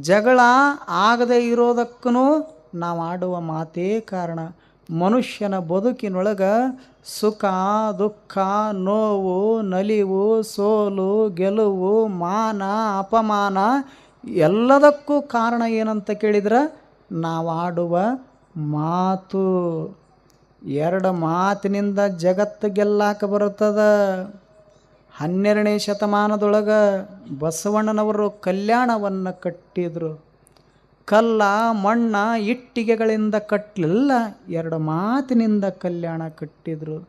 ಜಗಳ ಆಗದೇ ಇರೋದಕ್ಕೂ ನಾವು ಆಡುವ ಮಾತೇ ಕಾರಣ. ಮನುಷ್ಯನ ಬದುಕಿನೊಳಗೆ ಸುಖ, ದುಃಖ, ನೋವು, ನಲಿವು, ಸೋಲು, ಗೆಲುವು, ಮಾನ, ಅಪಮಾನ ಎಲ್ಲದಕ್ಕೂ ಕಾರಣ ಏನಂತ ಕೇಳಿದ್ರೆ? ನಾವು ಆಡುವ ಮಾತು. ಎರಡು ಮಾತಿನಿಂದ ಜಗತ್ತು ಗೆಲ್ಲಾಕ ಬರುತ್ತದ. ಹನ್ನೆರಡನೇ ಶತಮಾನದೊಳಗೆ ಬಸವಣ್ಣನವರು ಕಲ್ಯಾಣವನ್ನು ಕಟ್ಟಿದರು. ಕಲ್ಲ, ಮಣ್ಣ, ಇಟ್ಟಿಗೆಗಳಿಂದ ಕಟ್ಟಲಿಲ್ಲ ಎರಡು ಮಾತಿನಿಂದ ಕಲ್ಯಾಣ ಕಟ್ಟಿದರು.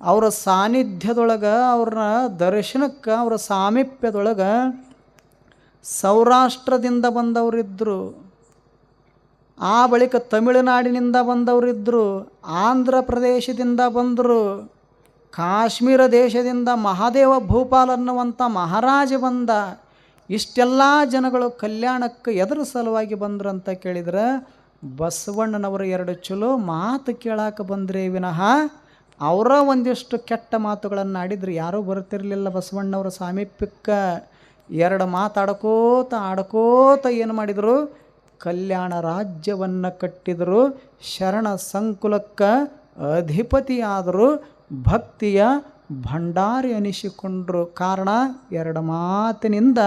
ಅವರ ಸಾನ್ನಿಧ್ಯದೊಳಗೆ ಅವ್ರ ದರ್ಶನಕ್ಕೆ, ಅವರ ಸಾಮೀಪ್ಯದೊಳಗೆ ಸೌರಾಷ್ಟ್ರದಿಂದ ಬಂದವರಿದ್ದರು ಆ ಬಳಿಕ ತಮಿಳುನಾಡಿನಿಂದ ಬಂದವರಿದ್ದರು ಆಂಧ್ರ ಪ್ರದೇಶದಿಂದ ಬಂದರು. ಕಾಶ್ಮೀರ ದೇಶದಿಂದ ಮಹಾದೇವ ಭೂಪಾಲ್ ಅನ್ನುವಂಥ ಮಹಾರಾಜ ಬಂದ ಇಷ್ಟೆಲ್ಲ ಜನಗಳು ಕಲ್ಯಾಣಕ್ಕೆ ಎದುರು ಸಲುವಾಗಿ ಬಂದರು ಅಂತ ಕೇಳಿದ್ರೆ, ಬಸವಣ್ಣನವರು ಎರಡು ಚಲೋ ಮಾತು ಕೇಳಾಕ ಬಂದರೆ ವಿನಃ ಅವರ ಒಂದಿಷ್ಟು ಕೆಟ್ಟ ಮಾತುಗಳನ್ನು ಆಡಿದ್ರು ಯಾರೂ ಬರ್ತಿರಲಿಲ್ಲ ಬಸವಣ್ಣವರ ಸಾಮೀಪ್ಯಕ್ಕೆ. ಎರಡು ಮಾತಾಡ್ಕೋತ ಆಡ್ಕೋತ ಏನು ಮಾಡಿದರು? ಕಲ್ಯಾಣ ರಾಜ್ಯವನ್ನು ಕಟ್ಟಿದರು, ಶರಣ ಸಂಕುಲಕ್ಕೆ ಅಧಿಪತಿಯಾದರು. ಭಕ್ತಿಯ ಭಂಡಾರಿ ಅನಿಸಿಕೊಂಡ್ರು ಕಾರಣ ಎರಡು ಮಾತಿನಿಂದ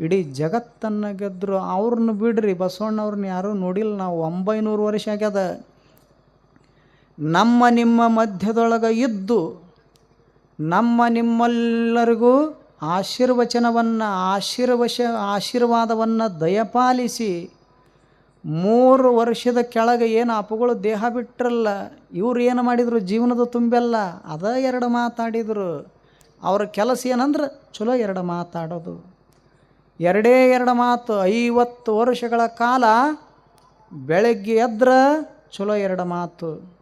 ಇಡೀ ಜಗತ್ತನ್ನು ಗೆದ್ದರು ಅವ್ರನ್ನ ಬಿಡ್ರಿ, ಬಸವಣ್ಣವ್ರನ್ನ ಯಾರೂ ನೋಡಿಲ್ಲ, ನಾವು ಒಂಬೈನೂರು ವರ್ಷ ಆಗ್ಯದ. ನಮ್ಮ ನಿಮ್ಮ ಮಧ್ಯದೊಳಗೆ ಇದ್ದು, ನಮ್ಮ ನಿಮ್ಮೆಲ್ಲರಿಗೂ ಆಶೀರ್ವಚನವನ್ನು, ಆಶೀರ್ವಶ, ಆಶೀರ್ವಾದವನ್ನು ದಯಪಾಲಿಸಿ ಮೂರು ವರ್ಷದ ಕೆಳಗೆ ಏನು ಅಪಗಳು ದೇಹ ಬಿಟ್ಟರಲ್ಲ ಇವ್ರು ಏನು ಮಾಡಿದರು ಜೀವನದ ತುಂಬೆಲ್ಲ, ಅದ ಎರಡು ಮಾತಾಡಿದರು. ಅವ್ರ ಕೆಲಸ ಏನಂದ್ರೆ ಚಲೋ ಎರಡು ಮಾತಾಡೋದು. ಎರಡೇ ಎರಡು ಮಾತು, ಐವತ್ತು ವರ್ಷಗಳ ಕಾಲ ಬೆಳಗ್ಗೆ ಎದ್ರೆ ಚಲೋ ಎರಡು ಮಾತು.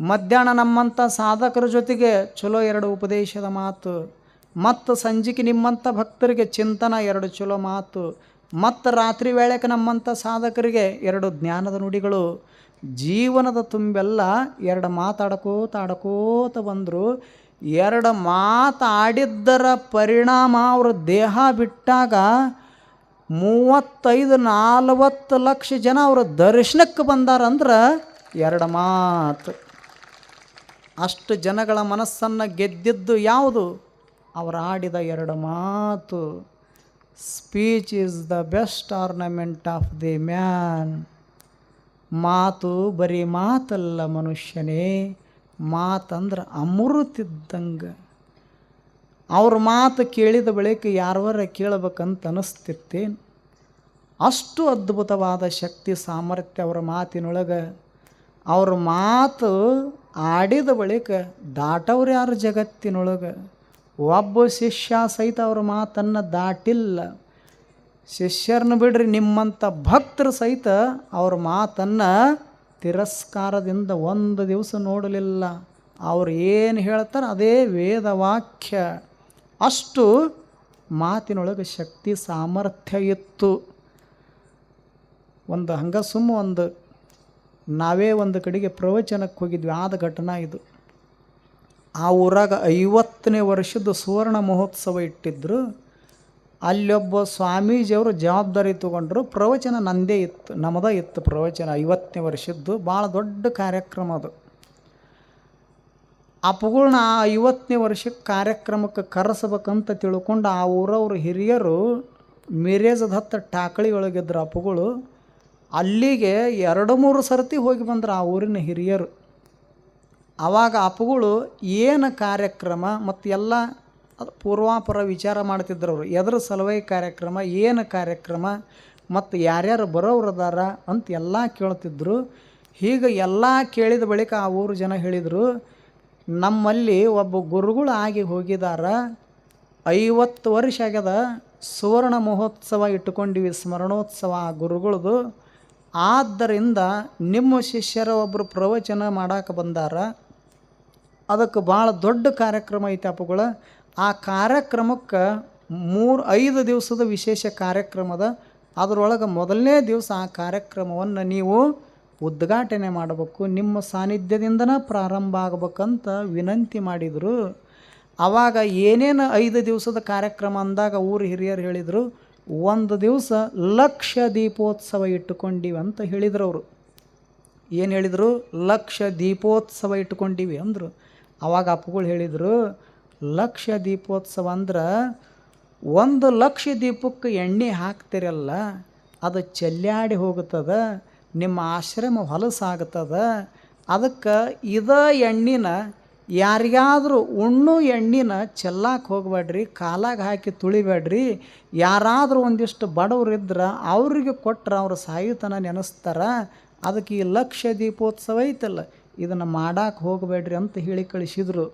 ಮಧ್ಯಾಹ್ನ ನಮ್ಮಂಥ ಸಾಧಕರ ಜೊತೆಗೆ ಚಲೋ ಎರಡು ಉಪದೇಶದ ಮಾತು. ಮತ್ತು ಸಂಜಿಕೆ ನಿಮ್ಮಂಥ ಭಕ್ತರಿಗೆ ಚಿಂತನ ಎರಡು ಚಲೋ ಮಾತು. ಮತ್ತು ರಾತ್ರಿ ವೇಳೆಗೆ ನಮ್ಮಂಥ ಸಾಧಕರಿಗೆ ಎರಡು ಜ್ಞಾನದ ನುಡಿಗಳು, ಜೀವನದ ತುಂಬೆಲ್ಲ ಎರಡು ಮಾತಾಡ್ಕೋತ ಆಡ್ಕೋತ ಬಂದರು. ಎರಡು ಮಾತಾಡಿದ್ದರ ಪರಿಣಾಮ ಅವ್ರ ದೇಹ ಬಿಟ್ಟಾಗ ಮೂವತ್ತೈದು, ನಾಲ್ವತ್ತು ಲಕ್ಷ ಜನ ಅವರ ದರ್ಶನಕ್ಕೆ ಬಂದಾರಂದ್ರೆ ಎರಡು ಮಾತು. ಅಷ್ಟು ಜನಗಳ ಮನಸ್ಸನ್ನು ಗೆದ್ದಿದ್ದು ಯಾವುದು? ಅವರು ಆಡಿದ ಎರಡು ಮಾತು. Speech is the best ornament of the man ಮಾತು ಬರೀ ಮಾತಲ್ಲ ಮನುಷ್ಯನೇ, ಮಾತಂದ್ರೆ ಅಮೃತಿದ್ದಂಗೆ. ಅವ್ರ ಮಾತು ಕೇಳಿದ ಬಳಿಕ ಯಾರವರ ಕೇಳಬೇಕಂತ ಅನಿಸ್ತಿತ್ತೇನು ಅಷ್ಟು ಅದ್ಭುತವಾದ ಶಕ್ತಿ, ಸಾಮರ್ಥ್ಯ ಅವರ ಮಾತಿನೊಳಗೆ. ಅವ್ರ ಮಾತು ಆಡಿದ ಬಳಿಕ ದಾಟವ್ರು ಯಾರು ಜಗತ್ತಿನೊಳಗೆ? ಒಬ್ಬ ಶಿಷ್ಯ ಸಹಿತ ಅವ್ರ ಮಾತನ್ನು ದಾಟಿಲ್ಲ. ಶಿಷ್ಯರನ್ನ ಬಿಡ್ರಿ ನಿಮ್ಮಂಥ ಭಕ್ತರು ಸಹಿತ ಅವ್ರ ಮಾತನ್ನು ತಿರಸ್ಕಾರದಿಂದ ಒಂದು ದಿವಸ ನೋಡಲಿಲ್ಲ. ಅವ್ರು ಏನು ಹೇಳ್ತಾರೆ ಅದೇ ವೇದವಾಕ್ಯ ಅಷ್ಟು ಮಾತಿನೊಳಗೆ ಶಕ್ತಿ, ಸಾಮರ್ಥ್ಯ ಇತ್ತು. ಒಂದು ಹಂಗ ಸುಮ್ಮ ಒಂದು ನಾವೇ ಒಂದು ಕಡೆಗೆ ಪ್ರವಚನಕ್ಕೆ ಹೋಗಿದ್ವಿ. ಆದ ಘಟನಾ ಇದು. ಆ ಊರಾಗ ಐವತ್ತನೇ ವರ್ಷದ ಸುವರ್ಣ ಮಹೋತ್ಸವ ಇಟ್ಟಿದ್ದರು ಅಲ್ಲೊಬ್ಬ ಸ್ವಾಮೀಜಿಯವರು ಜವಾಬ್ದಾರಿ ತೊಗೊಂಡ್ರು, ಪ್ರವಚನ ನಂದೇ ಇತ್ತು ನಮ್ಮದ ಇತ್ತು ಪ್ರವಚನ ಐವತ್ತನೇ ವರ್ಷದ್ದು ಭಾಳ ದೊಡ್ಡ ಕಾರ್ಯಕ್ರಮ ಅದು. ಅಪ್ಪಗಳ್ನ ಆ ಐವತ್ತನೇ ವರ್ಷಕ್ಕೆ ಕಾರ್ಯಕ್ರಮಕ್ಕೆ ಕರೆಸಬೇಕಂತ ತಿಳ್ಕೊಂಡು ಆ ಊರವ್ರ ಹಿರಿಯರು ಮಿರೇಜದ ಹತ್ತ ಟಾಕಳಿ ಒಳಗಿದ್ರು ಅಪ್ಪಗಳು ಅಲ್ಲಿಗೆ ಎರಡು ಮೂರು ಸರ್ತಿ ಹೋಗಿ ಬಂದ್ರು ಆ ಊರಿನ ಹಿರಿಯರು. ಆವಾಗ ಅಪ್ಪುಗಳು ಏನು ಕಾರ್ಯಕ್ರಮ ಮತ್ತು ಎಲ್ಲ ಅದು ಪೂರ್ವಾಪರ ವಿಚಾರ ಮಾಡ್ತಿದ್ರು ಅವರು. ಎದ್ರ ಸಲುವಾಗಿ ಕಾರ್ಯಕ್ರಮ, ಏನು ಕಾರ್ಯಕ್ರಮ, ಮತ್ತು ಯಾರ್ಯಾರು ಬರೋರು ಅದಾರ ಅಂತ ಎಲ್ಲ ಕೇಳ್ತಿದ್ರು. ಹೀಗೆ ಎಲ್ಲ ಕೇಳಿದ ಬಳಿಕ ಆ ಊರು ಜನ ಹೇಳಿದರು, ನಮ್ಮಲ್ಲಿ ಒಬ್ಬ ಗುರುಗಳು ಆಗಿ ಹೋಗಿದಾರ. ಐವತ್ತು ವರ್ಷ ಆಗ್ಯದ, ಸುವರ್ಣ ಮಹೋತ್ಸವ ಇಟ್ಕೊಂಡಿವಿ ಸ್ಮರಣೋತ್ಸವ ಆ ಗುರುಗಳದು. ಆದ್ದರಿಂದ ನಿಮ್ಮ ಶಿಷ್ಯರ ಒಬ್ಬರು ಪ್ರವಚನ ಮಾಡಕ್ಕೆ ಬಂದಾರ. ಅದಕ್ಕೆ ಭಾಳ ದೊಡ್ಡ ಕಾರ್ಯಕ್ರಮ ಐತೆ ಅಪ್ಪಗಳ. ಆ ಕಾರ್ಯಕ್ರಮಕ್ಕೆ ಮೂರು ಐದು ದಿವಸದ ವಿಶೇಷ ಕಾರ್ಯಕ್ರಮದ ಅದರೊಳಗೆ ಮೊದಲನೇ ದಿವಸ ಆ ಕಾರ್ಯಕ್ರಮವನ್ನು ನೀವು ಉದ್ಘಾಟನೆ ಮಾಡಬೇಕು. ನಿಮ್ಮ ಸಾನ್ನಿಧ್ಯದಿಂದನೇ ಪ್ರಾರಂಭ ಆಗ್ಬೇಕಂತ ವಿನಂತಿ ಮಾಡಿದರು. ಆವಾಗ ಏನೇನು ಐದು ದಿವಸದ ಕಾರ್ಯಕ್ರಮ ಅಂದಾಗ ಊರು ಹಿರಿಯರು ಹೇಳಿದರು. ಒಂದು ದಿವಸ ಲಕ್ಷ ದೀಪೋತ್ಸವ ಇಟ್ಟುಕೊಂಡಿವಿ ಅಂತ ಹೇಳಿದ್ರು ಅವರು. ಏನು ಹೇಳಿದರು? ಲಕ್ಷ ದೀಪೋತ್ಸವ ಇಟ್ಕೊಂಡಿವಿ ಅಂದರು. ಅವಾಗ ಅಪ್ಪುಗಳು ಹೇಳಿದರು, ಲಕ್ಷ ದೀಪೋತ್ಸವ ಅಂದ್ರೆ ಒಂದು ಲಕ್ಷ ದೀಪಕ್ಕೆ ಎಣ್ಣೆ ಹಾಕ್ತಿರಲ್ಲ, ಅದು ಚೆಲ್ಲಾಡಿ ಹೋಗುತ್ತದ, ನಿಮ್ಮ ಆಶ್ರಮ ಹೊಲಸಾಗುತ್ತದ, ಅದಕ್ಕೆ ಇದ ಎಣ್ಣಿನ ಯಾರಿಗಾದರೂ ಉಣ್ಣು ಎಣ್ಣಿನ ಚೆಲ್ಲಾಕ ಹೋಗಬೇಡ್ರಿ ಕಾಲಾಗ ಹಾಕಿ ತುಳಿಬೇಡ್ರಿ ಯಾರಾದರೂ ಒಂದಿಷ್ಟು ಬಡವ್ರು ಇದ್ರೆ ಅವ್ರಿಗೆ ಕೊಟ್ರೆ ಅವ್ರು ಸಾಯುತನ ನೆನೆಸ್ತಾರ, ಅದಕ್ಕೆ ಈ ಲಕ್ಷ ದೀಪೋತ್ಸವ ಐತಲ್ಲ. ಇದನ್ನು ಮಾಡಕ್ಕೆ ಹೋಗಬೇಡ್ರಿ ಅಂತ ಹೇಳಿ ಕಳಿಸಿದ್ರು.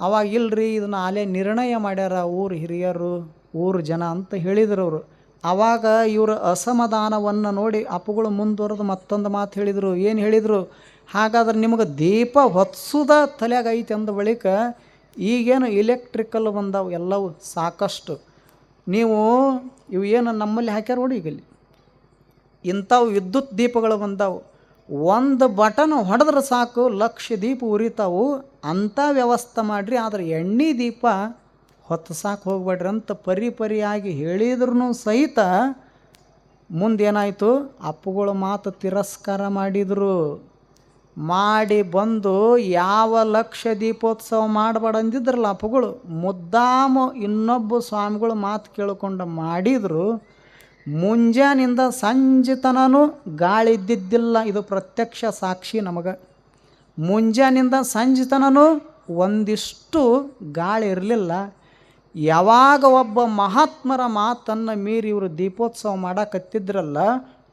ಅವಾಗ ಇಲ್ಲರಿ ಇದನ್ನು ಆಲೇ ನಿರ್ಣಯ ಮಾಡ್ಯಾರ ಊರು ಹಿರಿಯರು, ಊರು ಜನ ಅಂತ ಹೇಳಿದರು ಅವರು. ಆವಾಗ ಇವರು ಅಸಮಾಧಾನವನ್ನು ನೋಡಿ ಅಪ್ಪುಗಳು ಮುಂದುವರೆದು ಮತ್ತೊಂದು ಮಾತು ಹೇಳಿದರು. ಏನು ಹೇಳಿದರು? ಹಾಗಾದ್ರೆ ನಿಮಗೆ ದೀಪ ಹೊತ್ಸುದ ತಲೆಯಾಗ ಐತೆ ಅಂದ ಬಳಿಕ ಈಗೇನು ಇಲೆಕ್ಟ್ರಿಕಲ್ ಬಂದವು ಎಲ್ಲವೂ ಸಾಕಷ್ಟು. ನೀವು ಇವು ಏನು ನಮ್ಮಲ್ಲಿ ಹಾಕ್ಯಾರ ನೋಡಿ ಈಗಲ್ಲಿ. ಇಂಥವು ವಿದ್ಯುತ್ ದೀಪಗಳು ಬಂದಾವು. ಒಂದು ಬಟನ್ ಹೊಡೆದ್ರೆ ಸಾಕು, ಲಕ್ಷ ದೀಪ ಉರಿತಾವು. ಅಂಥ ವ್ಯವಸ್ಥೆ ಮಾಡಿರಿ, ಆದರೆ ಎಣ್ಣೆ ದೀಪ ಹೊತ್ತು ಸಾಕು ಹೋಗ್ಬೇಡ್ರಿ ಅಂತ ಪರಿ ಪರಿಯಾಗಿ ಹೇಳಿದ್ರು ಸಹಿತ ಮುಂದೇನಾಯಿತು? ಅಪ್ಪುಗಳ ಮಾತು ತಿರಸ್ಕಾರ ಮಾಡಿದರು. ಮಾಡಿ ಬಂದು ಯಾವ ಲಕ್ಷ ದೀಪೋತ್ಸವ ಮಾಡಬೇಡ ಅಪ್ಪುಗಳು ಅಪ್ಪಗಳು, ಮುದ್ದಾಮ ಇನ್ನೊಬ್ಬ ಸ್ವಾಮಿಗಳು ಮಾತು ಕೇಳಿಕೊಂಡು ಮಾಡಿದರು. ಮುಂಜಾನಿಂದ ಸಂಜೆ ತನೂ ಗಾಳಿ ಇದ್ದಿದ್ದಿಲ್ಲ ಇದು ಪ್ರತ್ಯಕ್ಷ ಸಾಕ್ಷಿ ನಮಗೆ. ಮುಂಜಾನಿಂದ ಸಂಜೆ ತನೂ ಒಂದಿಷ್ಟು ಗಾಳಿ ಇರಲಿಲ್ಲ. ಯಾವಾಗ ಒಬ್ಬ ಮಹಾತ್ಮರ ಮಾತನ್ನು ಮೀರಿ ಇವರು ದೀಪೋತ್ಸವ ಮಾಡಕತ್ತಿದ್ರಲ್ಲ,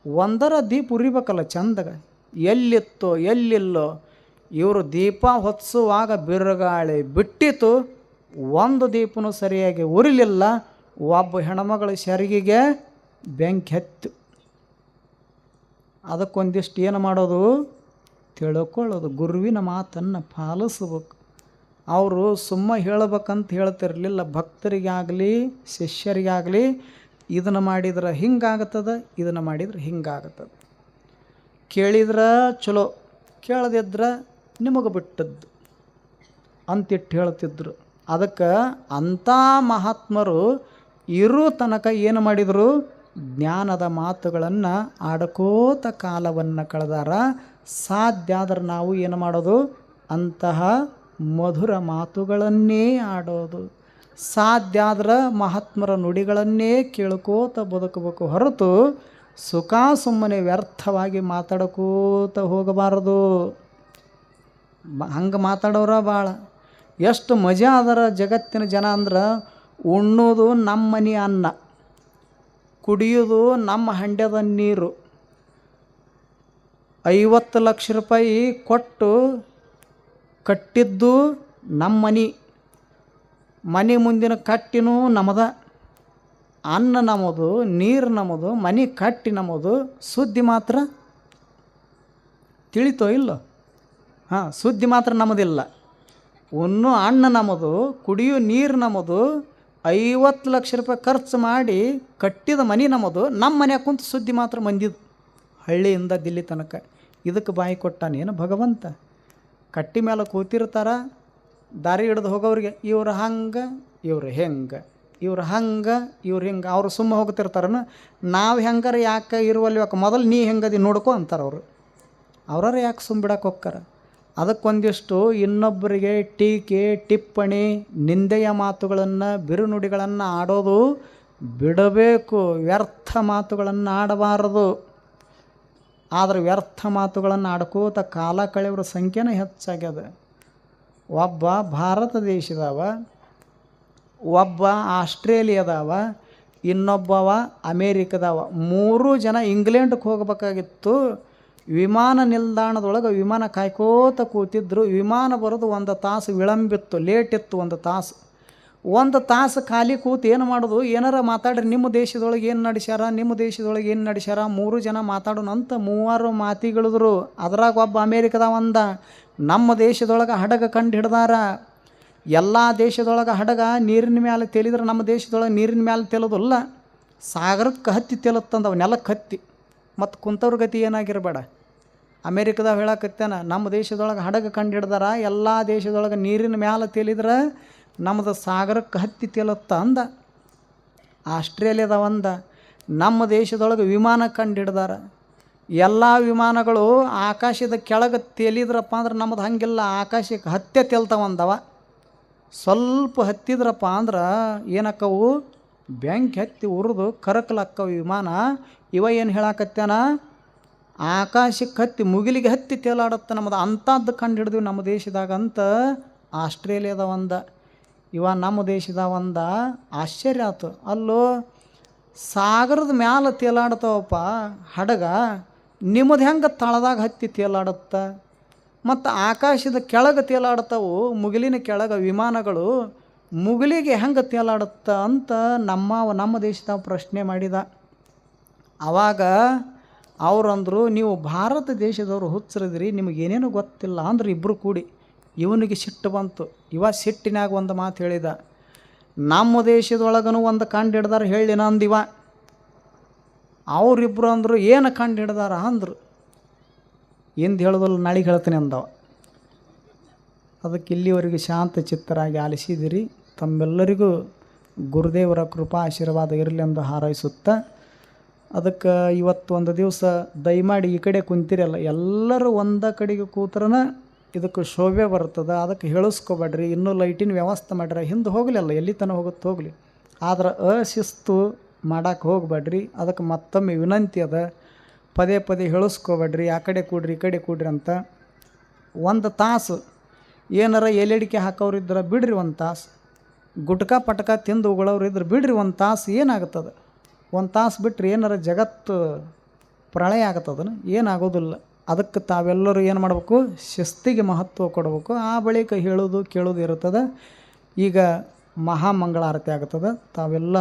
ಒಂದರ ದೀಪ ಉರಿಬೇಕಲ್ಲ ಚಂದಗ. ಎಲ್ಲಿತ್ತೋ, ಎಲ್ಲಿಲ್ಲೋ, ಇವರು ದೀಪ ಹೊತ್ಸುವಾಗ ಬಿರುಗಾಳಿ ಬಿಟ್ಟಿತು. ಒಂದು ದೀಪನೂ ಸರಿಯಾಗಿ ಉರಿಲಿಲ್ಲ. ಒಬ್ಬ ಹೆಣ್ಮಗಳ ಸೆರಗಿಗೆ ಬೆಂಕಿ ಹೆತ್ತು. ಅದಕ್ಕೊಂದಿಷ್ಟು ಏನು ಮಾಡೋದು? ತಿಳ್ಕೊಳ್ಳೋದು. ಗುರುವಿನ ಮಾತನ್ನು ಪಾಲಿಸ್ಬೇಕು. ಅವರು ಸುಮ್ಮ ಹೇಳ್ಬೇಕಂತ ಹೇಳ್ತಿರಲಿಲ್ಲ. ಭಕ್ತರಿಗಾಗಲಿ, ಶಿಷ್ಯರಿಗಾಗಲಿ, ಇದನ್ನು ಮಾಡಿದ್ರೆ ಹಿಂಗಾಗತ್ತದ, ಇದನ್ನು ಮಾಡಿದ್ರೆ ಹಿಂಗಾಗತ್ತದ. ಕೇಳಿದ್ರೆ ಚಲೋ, ಕೇಳದಿದ್ರೆ ನಿಮಗೆ ಬಿಟ್ಟದ್ದು ಅಂತಿಟ್ಟು ಹೇಳ್ತಿದ್ರು. ಅದಕ್ಕೆ ಅಂಥ ಮಹಾತ್ಮರು ಇರೋ ತನಕ ಏನು ಮಾಡಿದರು? ಜ್ಞಾನದ ಮಾತುಗಳನ್ನು ಆಡ್ಕೋತ ಕಾಲವನ್ನು ಕಳೆದಾರ, ಸಾಧ್ಯ ಆದ್ರೆ ನಾವು ಏನು ಮಾಡೋದು? ಅಂತಹ ಮಧುರ ಮಾತುಗಳನ್ನೇ ಆಡೋದು. ಸಾಧ್ಯ ಆದ್ರೆ ಮಹಾತ್ಮರ ನುಡಿಗಳನ್ನೇ ಕೇಳ್ಕೋತ ಬದುಕಬೇಕು ಹೊರತು ಸುಖ ಸುಮ್ಮನೆ ವ್ಯರ್ಥವಾಗಿ ಮಾತಾಡ್ಕೋತ ಹೋಗಬಾರದು. ಹಂಗೆ ಮಾತಾಡೋರ ಭಾಳ ಎಷ್ಟು ಮಜಾ ಅದರ ಜಗತ್ತಿನ ಜನ ಅಂದ್ರೆ, ಉಣ್ಣೋದು ನಮ್ಮ ಮನೆ ಅನ್ನ. ಕುಡಿಯೋದು ನಮ್ಮ ಹಂಡ್ಯದ ನೀರು. ಐವತ್ತು ಲಕ್ಷ ರೂಪಾಯಿ ಕೊಟ್ಟು ಕಟ್ಟಿದ್ದು ನಮ್ಮ ಮನೆ. ಮನೆ ಮುಂದಿನ ಕಟ್ಟಿನೂ ನಮ್ಮದ. ಅನ್ನ ನಮ್ಮದು, ನೀರು ನಮ್ಮದು, ಮನೆ ಕಟ್ಟಿ ನಮ್ಮದು. ಸುದ್ದಿ ಮಾತ್ರ ತಿಳಿತೋ ಇಲ್ಲೋ? ಹಾಂ, ಸುದ್ದಿ ಮಾತ್ರ ನಮ್ಮದಿಲ್ಲ. ಉಣ್ಣು ಅಣ್ಣ ನಮ್ಮದು, ಕುಡಿಯೋ ನೀರು ನಮ್ಮದು. ಐವತ್ತು ಲಕ್ಷ ರೂಪಾಯಿ ಖರ್ಚು ಮಾಡಿ ಕಟ್ಟಿದ ಮನೆ ನಮ್ಮದು. ನಮ್ಮ ಮನ್ಯಾಗ ಕುಂತು ಸುದ್ದಿ ಮಾತ್ರ ಮಂದಿದು. ಹಳ್ಳಿಯಿಂದ ದಿಲ್ಲಿ ತನಕ. ಇದಕ್ಕೆ ಬಾಯಿ ಕೊಟ್ಟಾನೇನು ಭಗವಂತ? ಕಟ್ಟಿ ಮೇಲೆ ಕೂತಿರ್ತಾರ, ದಾರಿ ಹಿಡ್ದು ಹೋಗೋರಿಗೆ, ಇವ್ರು ಹಂಗೆ, ಇವ್ರು ಹೆಂಗೆ, ಇವ್ರು ಹಂಗೆ, ಇವ್ರು ಹಿಂಗೆ, ಅವ್ರು ಸುಮ್ಮ ಹೋಗ್ತಿರ್ತಾರನ? ನಾವು ಹೆಂಗಾರ ಯಾಕೆ ಇರುವಲ್ಲಿ ಯಾಕೆ ಮೊದಲು ನೀ ಹೆಂಗದಿ ನೋಡ್ಕೊ ಅಂತಾರೆ ಅವರು. ಅವ್ರವ್ರು ಯಾಕೆ ಸುಮ್ಮ ಬಿಡೋಕೆ ಹೋಗ್ತಾರ ಅದಕ್ಕೊಂದಿಷ್ಟು ಇನ್ನೊಬ್ಬರಿಗೆ ಟೀಕೆ, ಟಿಪ್ಪಣಿ, ನಿಂದೆಯ ಮಾತುಗಳನ್ನು, ಬಿರುನುಡಿಗಳನ್ನು ಆಡೋದು ಬಿಡಬೇಕು. ವ್ಯರ್ಥ ಮಾತುಗಳನ್ನು ಆಡಬಾರದು. ಆದರೆ ವ್ಯರ್ಥ ಮಾತುಗಳನ್ನು ಆಡ್ಕೋತ ಕಾಲ ಕಳೆಯೋರ ಸಂಖ್ಯೆನೇ ಹೆಚ್ಚಾಗ್ಯದ. ಒಬ್ಬ ಭಾರತ ದೇಶದವ, ಒಬ್ಬ ಆಸ್ಟ್ರೇಲಿಯಾದವ, ಇನ್ನೊಬ್ಬವ ಅಮೇರಿಕದವ, ಮೂರು ಜನ ಇಂಗ್ಲೆಂಡ್ಗೆ ಹೋಗ್ಬೇಕಾಗಿತ್ತು. ವಿಮಾನ ನಿಲ್ದಾಣದೊಳಗೆ ವಿಮಾನ ಕಾಯ್ಕೋತ ಕೂತಿದ್ರು. ವಿಮಾನ ಬರೋದು ಒಂದು ತಾಸು ವಿಳಂಬಿತ್ತು, ಲೇಟ್ ಇತ್ತು ಒಂದು ತಾಸು. ಒಂದು ತಾಸು ಖಾಲಿ ಕೂತು ಏನು ಮಾಡೋದು? ಏನಾರ ಮಾತಾಡ್ರಿ, ನಿಮ್ಮ ದೇಶದೊಳಗೆ ಏನು ನಡೆಸ್ಯಾರ? ನಿಮ್ಮ ದೇಶದೊಳಗೆ ಏನು ನಡೆಸ್ಯಾರ? ಮೂರು ಜನ ಮಾತಾಡೋಣ ಅಂತ ಮೂವರು ಮಾತಿಗಳಿದ್ರು. ಅದ್ರಾಗ ಒಬ್ಬ ಅಮೇರಿಕದ ಒಂದ, ನಮ್ಮ ದೇಶದೊಳಗೆ ಹಡಗ ಕಂಡು ಹಿಡ್ದಾರ. ಎಲ್ಲ ದೇಶದೊಳಗೆ ಹಡಗ ನೀರಿನ ಮ್ಯಾಲೆ ತೆಲಿದ್ರೆ ನಮ್ಮ ದೇಶದೊಳಗೆ ನೀರಿನ ಮ್ಯಾಲೆ ತೆಲೋದಲ್ಲ. ಸಾಗರಕ್ಕೆ ಹತ್ತಿ ತೇಲತ್ತಂದವ ನೆಲಕ್ಕೆ ಹತ್ತಿ. ಮತ್ತು ಕುಂತವ್ರ ಗತಿ ಏನಾಗಿರಬೇಡ. ಅಮೇರಿಕದಾಗ ಹೇಳಕತ್ತೇನ, ನಮ್ಮ ದೇಶದೊಳಗೆ ಹಡಗು ಕಂಡು ಹಿಡ್ದಾರ ಎಲ್ಲ ದೇಶದೊಳಗೆ ನೀರಿನ ಮ್ಯಾಲೆ ತೇಲಿದ್ರೆ ನಮ್ಮದು ಸಾಗರಕ್ಕೆ ಹತ್ತಿ ತೇಲತ್ತ ಅಂದ. ಆಸ್ಟ್ರೇಲಿಯಾದ ಒಂದ, ನಮ್ಮ ದೇಶದೊಳಗೆ ವಿಮಾನ ಕಂಡು ಹಿಡ್ದಾರ ಎಲ್ಲ ವಿಮಾನಗಳು ಆಕಾಶದ ಕೆಳಗೆ ತೇಲಿದ್ರಪ್ಪ ಅಂದ್ರೆ ನಮ್ಮದು ಹಂಗಿಲ್ಲ, ಆಕಾಶಕ್ಕೆ ಹತ್ತೆ ತೇಲ್ತಾವಂದವ ಸ್ವಲ್ಪ ಹತ್ತಿದ್ರಪ್ಪ ಅಂದ್ರೆ ಏನಕ್ಕವು ಬೆಂಕಿ ಹತ್ತಿ ಉರಿದು ಕರಕಲಕ್ಕವು ವಿಮಾನ. ಇವ ಏನು ಹೇಳಾಕತ್ಯಾನ ಆಕಾಶಕ್ಕೆ ಹತ್ತಿ, ಮುಗಿಲಿಗೆ ಹತ್ತಿ ತೇಲಾಡುತ್ತೆ ನಮ್ಮದು ಅಂಥದ್ದು ಕಂಡು ಹಿಡಿದ್ವಿ ನಮ್ಮ ದೇಶದಾಗ ಅಂತ ಆಸ್ಟ್ರೇಲಿಯಾದ ಒಂದ. ಇವ ನಮ್ಮ ದೇಶದ ಒಂದ ಆಶ್ಚರ್ಯ ಆತು. ಅಲ್ಲೋ, ಸಾಗರದ ಮ್ಯಾಲ ತೇಲಾಡ್ತಾವಪ್ಪ ಹಡಗ, ನಿಮ್ಮದು ಹೆಂಗೆ ತಳದಾಗ ಹತ್ತಿ ತೇಲಾಡುತ್ತ? ಮತ್ತು ಆಕಾಶದ ಕೆಳಗೆ ತೇಲಾಡ್ತಾವು, ಮುಗಿಲಿನ ಕೆಳಗೆ ವಿಮಾನಗಳು ಮುಗಿಲಿಗೆ ಹೆಂಗೆ ತೇಲಾಡುತ್ತ ಅಂತ ನಮ್ಮ ನಮ್ಮ ದೇಶದ ಪ್ರಶ್ನೆ ಮಾಡಿದ. ಆವಾಗ ಅವ್ರಂದ್ರು, ನೀವು ಭಾರತ ದೇಶದವರು ಹುಚ್ಚರಿದ್ರಿ ನಿಮಗೇನೇನು ಗೊತ್ತಿಲ್ಲ. ಅಂದ್ರೆ ಇಬ್ಬರು ಕೂಡಿ. ಇವನಿಗೆ ಸಿಟ್ಟು ಬಂತು. ಇವ ಸಿಟ್ಟಿನಾಗ ಒಂದು ಮಾತು ಹೇಳಿದ, ನಮ್ಮ ದೇಶದೊಳಗನು ಒಂದು ಕಂಡು ಹಿಡ್ದಾರ ಹೇಳಿ ಅಂದಿವ ಅವರಿಬ್ಬರು ಅಂದರು, ಏನು ಕಂಡು ಹಿಡ್ದಾರ? ಅಂದರು. ಎಂದು ಹೇಳೋದಲ್ಲ ನಾಳೆಗೆ ಹೇಳ್ತೀನಿ ಅಂದವ. ಅದಕ್ಕೆ ಇಲ್ಲಿವರೆಗೂ ಶಾಂತ ಚಿತ್ತರಾಗಿ ಆಲಿಸಿದಿರಿ. ತಮ್ಮೆಲ್ಲರಿಗೂ ಗುರುದೇವರ ಕೃಪಾ, ಆಶೀರ್ವಾದ ಇರಲಿ ಎಂದು ಹಾರೈಸುತ್ತಾ ಅದಕ್ಕೆ ಇವತ್ತು ಒಂದು ದಿವಸ ದಯಮಾಡಿ ಈ ಕಡೆ ಕುಂತಿರಲ್ಲ. ಎಲ್ಲರೂ ಒಂದ ಕಡೆಗೆ ಕೂತ್ರನ ಇದಕ್ಕೆ ಶೋಭೆ ಬರ್ತದೆ. ಅದಕ್ಕೆ ಹೇಳಿಸ್ಕೊಬೇಡ್ರಿ. ಇನ್ನೂ ಲೈಟಿನ ವ್ಯವಸ್ಥೆ ಮಾಡ್ರಿ. ಹಿಂದೆ ಹೋಗಲಿ ಅಲ್ಲ ಎಲ್ಲಿ ತನಕ ಹೋಗುತ್ತೆ ಹೋಗಲಿ. ಆದ್ರೆ ಅಶಿಸ್ತು ಮಾಡಕ್ಕೆ ಹೋಗಬೇಡ್ರಿ. ಅದಕ್ಕೆ ಮತ್ತೊಮ್ಮೆ ವಿನಂತಿ ಅದ. ಪದೇ ಪದೇ ಹೇಳಿಸ್ಕೊಬೇಡ್ರಿ. ಆ ಕಡೆ ಕೂಡ್ರಿ, ಈ ಕಡೆ ಕೂಡ್ರಿ ಅಂತ. ಒಂದು ತಾಸು ಏನಾರ ಎಲೆಡಿಕೆ ಹಾಕೋರು ಇದ್ರೆ ಬಿಡ್ರಿ ಒಂದು ತಾಸು. ಗುಟ್ಕಾ ಪಟಕ ತಿಂದು ಉಗಳವ್ರು ಇದ್ರೆ ಬಿಡ್ರಿ ಒಂದು ತಾಸು ಏನಾಗುತ್ತದೆ? ಒಂದು ತಾಸು ಬಿಟ್ಟರೆ ಏನಾರ ಜಗತ್ತು ಪ್ರಳಯ ಆಗತ್ತದನ ಏನಾಗೋದಿಲ್ಲ. ಅದಕ್ಕೆ ತಾವೆಲ್ಲರೂ ಏನು ಮಾಡಬೇಕು? ಶಿಸ್ತಿಗೆ ಮಹತ್ವ ಕೊಡಬೇಕು. ಆ ಬಳಿಕ ಹೇಳೋದು, ಕೇಳೋದು ಇರುತ್ತದೆ. ಈಗ ಮಹಾಮಂಗಳಾರತಿ ಆಗ್ತದೆ ತಾವೆಲ್ಲ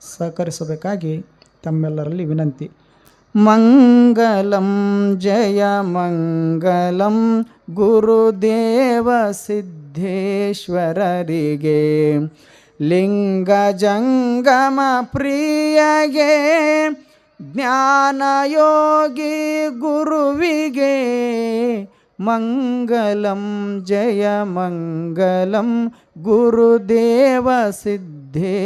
ಸಹಕರಿಸಬೇಕಾಗಿ ತಮ್ಮೆಲ್ಲರಲ್ಲಿ ವಿನಂತಿ. ಮಂಗಲಂ ಜಯ ಮಂಗಲಂ. ಗುರುದೇವ ಸಿದ್ಧೇಶ್ವರರಿಗೆ ಲಿಂಗ ಜಂಗಮ ಪ್ರಿಯಗೆ ಜ್ಞಾನಯೋಗಿ ಗುರುವಿಗೆ, ಮಂಗಲಂ ಜಯ ಮಂಗಲಂ ಗುರುದೇವ ಸಿದ್ಧೇಶ್ವರರಿಗೆ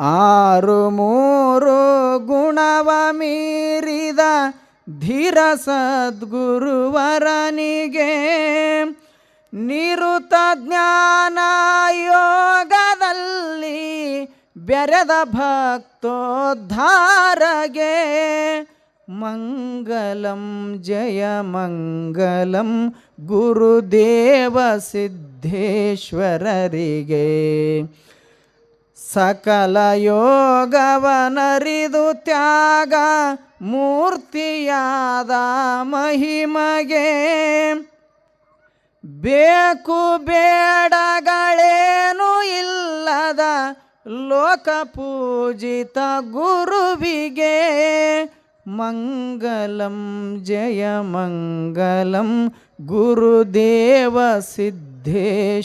ಆರು ಮೂರು ಗುಣವ ಮೀರಿದ ಧೀರ ಸದ್ಗುರುವರನಿಗೆ ನಿರುತ ಜ್ಞಾನ ಯೋಗದಲ್ಲಿ ಬೆರೆದ ಭಕ್ತೋದ್ಧಾರಗೆ ಮಂಗಲಂ ಜಯ ಮಂಗಲಂ ಗುರುದೇವ ಸಿದ್ಧೇಶ್ವರರಿಗೆ ಸಕಲ ಯೋಗವನರಿದು ತ್ಯಾಗ ಮೂರ್ತಿಯಾದ ಮಹಿಮಗೆ ಬೇಕು ಬೇಡಗಳೇನು ಇಲ್ಲದ ಲೋಕ ಪೂಜಿತ ಗುರುವಿಗೆ ಮಂಗಲಂ ಜಯ ಮಂಗಲಂ ಗುರುದೇವ ಸಿದ್ಧೇಶ್ವರರಿಗೆ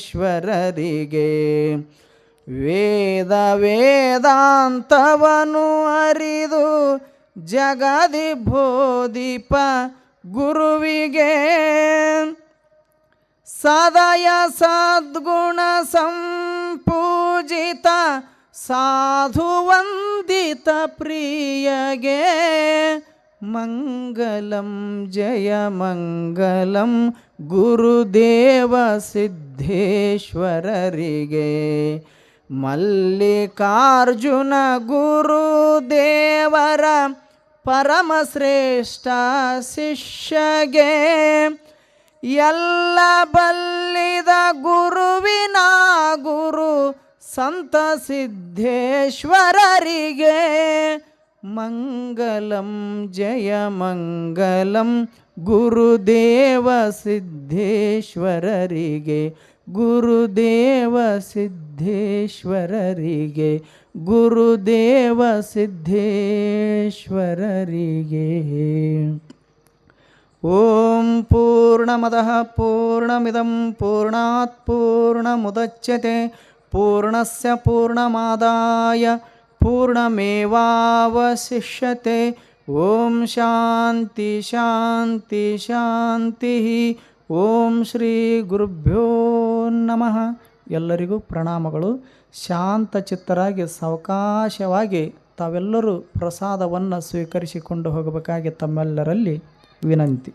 ವೇದ ವೇದಾಂತವನು ಅರಿದು ಜಗದಿ ಭೋದಿಪ ಗುರುವಿಗೆ. ಸದಯ ಸದ್ಗುಣ ಸಂಪೂಜಿತ ಸಾಧುವಂದಿತ ಪ್ರಿಯಗೆ ಮಂಗಲಂ ಜಯ ಮಂಗಲಂ ಗುರುದೇವ ಸಿದ್ಧೇಶ್ವರರಿಗೆ ಮಲ್ಲಿಕಾರ್ಜುನ ಗುರುದೇವರ ಪರಮಶ್ರೇಷ್ಠ ಶಿಷ್ಯಗೆ ಎಲ್ಲ ಬಲ್ಲಿದ ಗುರುವಿನ ಗುರು ಸಂತ ಸಿದ್ಧೇಶ್ವರರಿಗೆ ಮಂಗಲಂ ಜಯ ಮಂಗಲಂ ಗುರುದೇವ ಸಿದ್ಧೇಶ್ವರರಿಗೆ ಗುರುದೇವ ಸಿದ್ಧೇಶ್ವರರಿಗೆ ಗುರುದೇವ ಸಿದ್ಧೇಶ್ವರರಿಗೆ ಓಂ ಪೂರ್ಣಮದಃ ಪೂರ್ಣಮಿದಂ ಪೂರ್ಣಾತ್ ಪೂರ್ಣಮುದಚ್ಯತೆ ಪೂರ್ಣಸ್ಯ ಪೂರ್ಣಮಾದಾಯ ಪೂರ್ಣಮೇವಾವಶಿಷ್ಯತೆ ಓಂ ಶಾಂತಿ ಶಾಂತಿ ಶಾಂತಿ ಓಂ ಶ್ರೀ ಗುರುಭ್ಯೋ ನಮಃ ಎಲ್ಲರಿಗೂ ಪ್ರಣಾಮಗಳು. ಶಾಂತ ಚಿತ್ತರಾಗಿ, ಸಾವಕಾಶವಾಗಿ ತಾವೆಲ್ಲರೂ ಪ್ರಸಾದವನ್ನು ಸ್ವೀಕರಿಸಿಕೊಂಡು ಹೋಗಬೇಕಾಗಿ ತಮ್ಮೆಲ್ಲರಲ್ಲಿ ವಿನಂತಿ